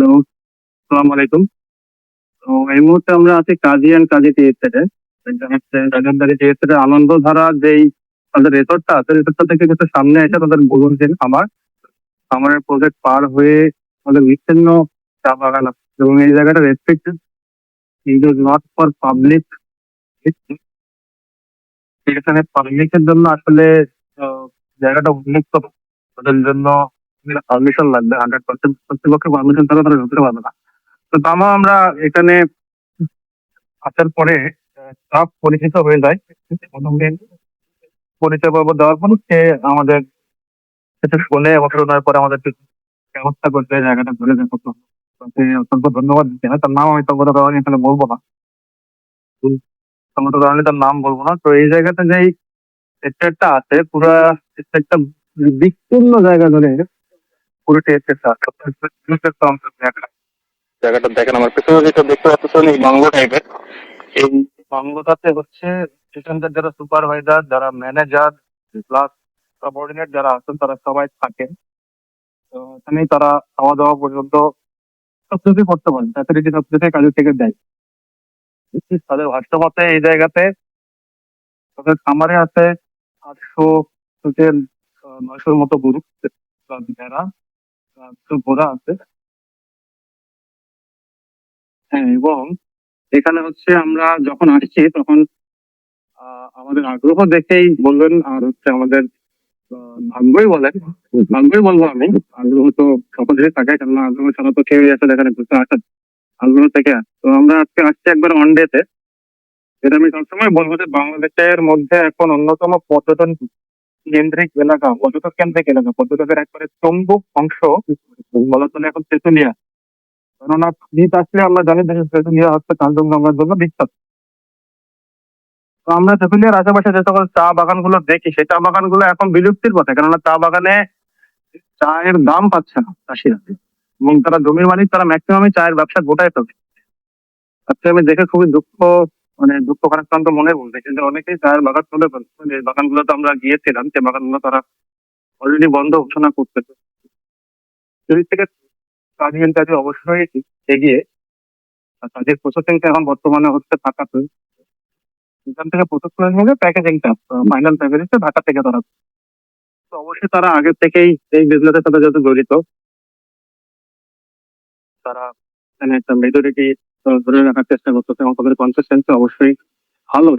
Hello আসসালামু আলাইকুম তো এই মুহূর্তে আমরা আছি কাজী অ্যান্ড কাজী টি এস্টেটে রাজনদারি টি আনন্দধারা যেই তাদের রেসর্টটা আছে রেসর্টটা থেকে কিছু সামনে এসে তাদের বলুন আমার আমাদের প্রজেক্ট পার হয়ে আমাদের বিচ্ছিন্ন চা বাগান এবং এই জায়গাটা restricted it is not for public এখানে পাবলিকের জন্য আসলে জায়গাটা উন্মুক্ত। তাদের জন্য পারমিশন লাগবে হান্ড্রেড পার্সেন্ট পারমিশন ছাড়া তারা ঢুকতে পারবে না। তো তামা আমরা এখানে আসার পরে সব পরিচিত হয়ে যায়। পরিচয় পর্ব দেওয়ার পর সে আমাদের সেটা পরে আমাদের ব্যবস্থা করতে জায়গাটা ঘুরে দেখো অত্যন্ত ধন্যবাদ দিতে হয়। তার নাম আমি তো কারণে এখানে বলব না। কারণে তার নাম বলব না। তো এই জায়গাতে যেই স্টেটটা আছে, পুরো স্টেটটা বিস্তীর্ণ জায়গা ধরে পুরো জায়গাটা। দেখেন আমার পেছনে যেটা দেখতে পাচ্ছেন এই বাংলো টাইপের এই বাংলোটাতে হচ্ছে স্টেশনদের যারা সুপারভাইজার যারা ম্যানেজার প্লাস সাবঅর্ডিনেট যারা আছেন তারা সবাই থাকেন। তো এখানেই তারা খাওয়া দাওয়া পর্যন্ত সবকিছু করতে পারেন ফ্যাসিলিটি সবকিছু কাজের থেকে দেয়। তাদের ভাষ্য মতে এই জায়গাতে তাদের খামারে আছে আটশো থেকে নয়শোর মতো গরু ভেড়া। ঘোড়া আছে। হ্যাঁ এবং এখানে হচ্ছে আমরা যখন আসছি তখন আমাদের আগ্রহ দেখেই বলবেন আর হচ্ছে আমাদের ভাগ্যই বলেন। ভাগ্যই বলব আমি। আগ্রহ তো সকলেরই থাকে, কেননা আগ্রহ ছাড়া তো কেউই আসলে এখানে ঘুরতে আসার আগ্রহ থেকে। তো আমরা আজকে আসছি একবার ওয়ান ডেতে যেটা আমি সবসময় বলব যে বাংলাদেশের মধ্যে এখন অন্যতম পর্যটন কেন্দ্রিক এলাকা পর্যটক কেন্দ্রিক এলাকা পর্যটকের একবারে চম্বুক অংশ। চলে এখন তেতুলিয়া কেননা শীত আসলে আমরা জানি যে তেতুলিয়া হচ্ছে কাঞ্চনজঙ্ঘার জন্য বিখ্যাত। আমরা তেতুলিয়ার আশেপাশে যে সকল চা বাগানগুলো দেখি, সেই চা বাগানগুলো এখন বিলুপ্তির পথে। কেননা চা বাগানে চায়ের দাম পাচ্ছে না চাষিরা। এবং তারা জমির মালিক, তারা ম্যাক্সিমামই চায়ের ব্যবসা গোটায় ফেলছে আজকে আমি দেখে খুবই দুঃখ মানে দুঃখ খারাক্রান্ত মনে বলতে কিন্তু অনেকেই চায়ের বাগান তুলে ফেলছে যে বাগানগুলোতে আমরা গিয়েছিলাম সে বাগানগুলো তারা অলরেডি বন্ধ ঘোষণা করতেছে সেদিক থেকে কাজী কাজে অবশ্যই এগিয়ে কাজের প্রসেসিংটা এখন বর্তমানে হচ্ছে ঢাকাতে এখান থেকে প্রসেসিং হবে প্যাকেজিংটা ফাইনাল প্যাকেজিংটা ঢাকা থেকে তারা তো অবশ্যই তারা আগে থেকেই এই বিজনেসের সাথে যেহেতু জড়িত, তারা এখানে একটা মেজরিটি ধরে রাখার চেষ্টা এবং তাদের কনসিস্টেন্সি অবশ্যই ভালো।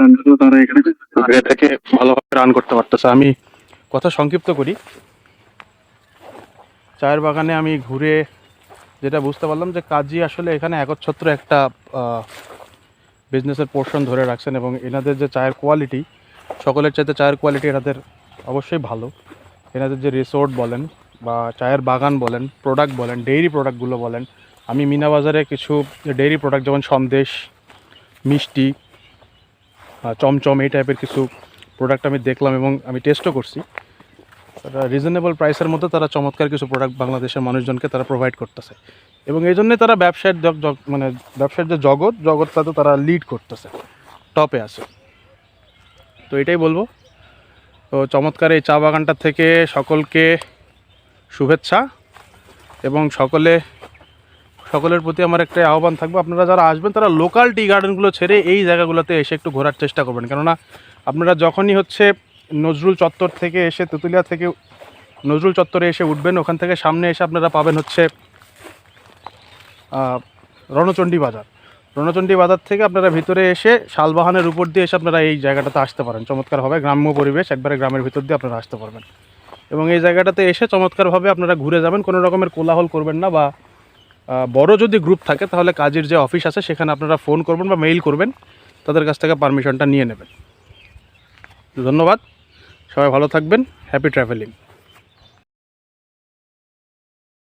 তারা এখানে থেকে ভালোভাবে রান করতে পারতেছে। আমি কথা সংক্ষিপ্ত করি। চায়ের বাগানে আমি ঘুরে যেটা বুঝতে পারলাম যে কাজী আসলে এখানে একচ্ছত্র একটা বিজনেসের পোর্শন ধরে রাখছেন এবং এনাদের যে চায়ের কোয়ালিটি সকলের চাইতে চায়ের কোয়ালিটি এনাদের অবশ্যই ভালো। এনাদের যে রিসোর্ট বলেন বা চায়ের বাগান বলেন প্রোডাক্ট বলেন ডেইরি প্রোডাক্টগুলো বলেন আমি মিনা বাজারে কিছু ডেইরি প্রোডাক্ট যেমন সন্দেশ, মিষ্টি চমচম, এই টাইপের কিছু প্রোডাক্ট আমি দেখলাম এবং আমি টেস্টও করছি। তারা রিজনেবল প্রাইসের মধ্যে তারা চমৎকার কিছু প্রোডাক্ট বাংলাদেশের মানুষজনকে তারা প্রোভাইড করতেছে। এবং এই জন্যে তারা জগ- মানে ব্যবসার যে জগৎ জগৎটাতে তারা লিড করতেছে টপে আছে। তো এটাই বলব। তো চমৎকার এই চা বাগানটা থেকে সকলকে শুভেচ্ছা এবং সকলে সকলের প্রতি আমার একটা আহ্বান থাকবে। আপনারা যারা আসবেন, তারা লোকাল টি গার্ডেনগুলো ছেড়ে এই জায়গাগুলোতে এসে একটু ঘোরার চেষ্টা করবেন। কেননা আপনারা যখনই হচ্ছে নজরুল চত্বর থেকে এসে, তেঁতুলিয়া থেকে নজরুল চত্বরে এসে উঠবেন, ওখান থেকে সামনে এসে আপনারা পাবেন হচ্ছে রণচণ্ডী বাজার। রণচণ্ডী বাজার থেকে আপনারা ভিতরে এসে শালবাহানের উপর দিয়ে এসে আপনারা এই জায়গাটাতে আসতে পারেন। চমৎকার হবে গ্রাম্য পরিবেশ, একবারে গ্রামের ভিতর দিয়ে আপনারা আসতে পারবেন। এবং এই জায়গাটাতে এসে চমৎকারভাবে আপনারা ঘুরে যাবেন, কোনো রকমের কোলাহল করবেন না বা বড় যদি গ্রুপ থাকে, তাহলে কাজের যে অফিস আছে, সেখানে আপনারা ফোন করবেন বা মেইল করবেন, তাদের কাছ থেকে পারমিশনটা নিয়ে নেবেন। ধন্যবাদ। সবাই ভালো থাকবেন। Happy travelling